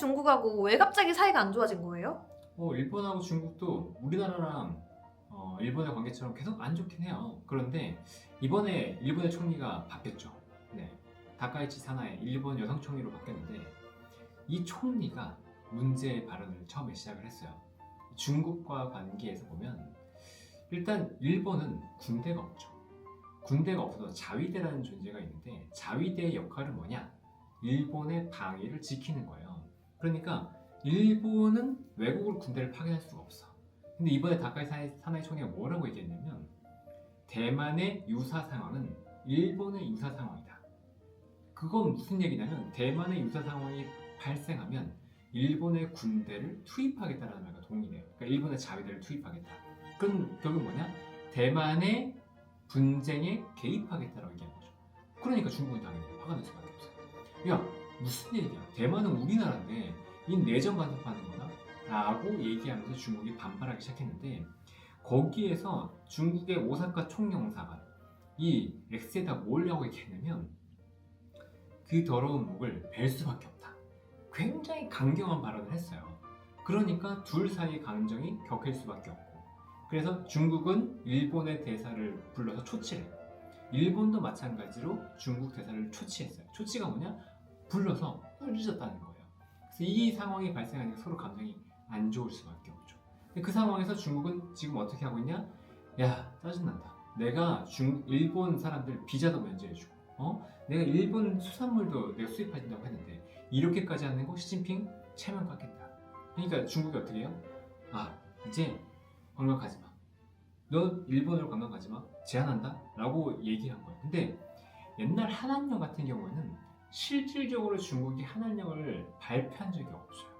중국하고 왜 갑자기 사이가 안 좋아진 거예요? 어, 일본하고 중국도 우리나라랑 어, 일본의 관계처럼 계속 안 좋긴 해요. 그런데 이번에 일본의 총리가 바뀌었죠. 네. 다카이치 사나의 일본 여성 총리로 바뀌었는데 이 총리가 문제 발언을 처음에 시작을 했어요. 중국과 관계에서 보면 일단 일본은 군대가 없죠. 군대가 없어서 자위대라는 존재가 있는데 자위대의 역할은 뭐냐? 일본의 방위를 지키는 거예요. 그러니까 일본은 외국으로 군대를 파견할 수가 없어. 근데 이번에 다카이 사나이- 총리가 뭐라고 얘기했냐면 대만의 유사 상황은 일본의 유사 상황이다. 그건 무슨 얘기냐면 대만의 유사 상황이 발생하면 일본의 군대를 투입하겠다라는 말과 동일해요. 그러니까 일본의 자위대를 투입하겠다. 그건 결국 뭐냐? 대만의 분쟁에 개입하겠다라고 얘기한 거죠. 그러니까 중국은 당연히 화가 날 수밖에 없어요. 야 무슨 얘기야? 대만은 우리나라인데 이 내정 간섭하는 거다? 라고 얘기하면서 중국이 반발하기 시작했는데 거기에서 중국의 오사카 총영사가 이 렉스에다 뭘 하고 얘기했냐면 그 더러운 목을 벨 수밖에 없다. 굉장히 강경한 발언을 했어요. 그러니까 둘 사이의 감정이 격해질 수밖에 없고 그래서 중국은 일본의 대사를 불러서 초치를 해요. 일본도 마찬가지로 중국 대사를 초치했어요. 초치가 뭐냐? 불러서 꾸짖었다는 거예요. 그래서 이 상황이 발생하니까 서로 감정이 안 좋을 수밖에 없죠. 그 상황에서 중국은 지금 어떻게 하고 있냐? 야 짜증난다. 내가 중 일본 사람들 비자도 면제해주고, 어? 내가 일본 수산물도 내가 수입해준다고 했는데 이렇게까지 하는 거 시진핑 체면 받겠다. 그러니까 중국이 어떻게 해요? 아 이제 관광 가지 마. 너 일본으로 관광 가지 마. 제한한다.라고 얘기한 거예요. 근데 옛날 한한령 같은 경우에는 실질적으로 중국이 한한령을 발표한 적이 없어요.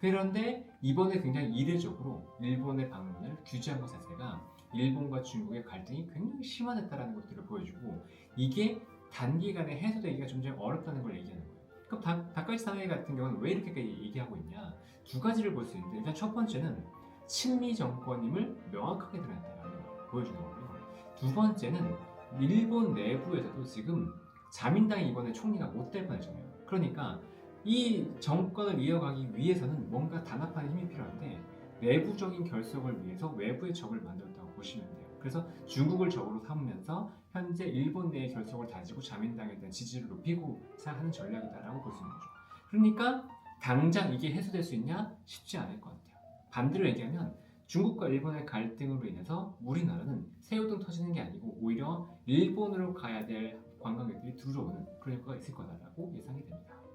그런데 이번에 굉장히 이례적으로 일본의 방문을 규제한 것 자체가 일본과 중국의 갈등이 굉장히 심화됐다는 것들을 보여주고 이게 단기간에 해소되기가 점점 어렵다는 걸 얘기하는 거예요. 그럼 다, 다카이치 사나이 같은 경우는 왜 이렇게 얘기하고 있냐? 두 가지를 볼 수 있는데 일단 첫 번째는 친미 정권임을 명확하게 드러낸다는 걸 보여주는 거고요. 두 번째는 일본 내부에서도 지금 자민당이 이번에 총리가 못 될 뻔했잖아요. 그러니까 이 정권을 이어가기 위해서는 뭔가 단합하는 힘이 필요한데 내부적인 결속을 위해서 외부의 적을 만들었다고 보시면 돼요. 그래서 중국을 적으로 삼으면서 현재 일본 내의 결속을 다지고 자민당에 대한 지지를 높이고자 하는 전략이다라고 볼 수 있는 거죠. 그러니까 당장 이게 해소될 수 있냐? 쉽지 않을 것 같아요. 반대로 얘기하면 중국과 일본의 갈등으로 인해서 우리나라는 새우등 터지는 게 아니고 오히려 일본으로 가야 될 관광객들이 들어오는 그런 효과가 있을 거다라고 예상이 됩니다.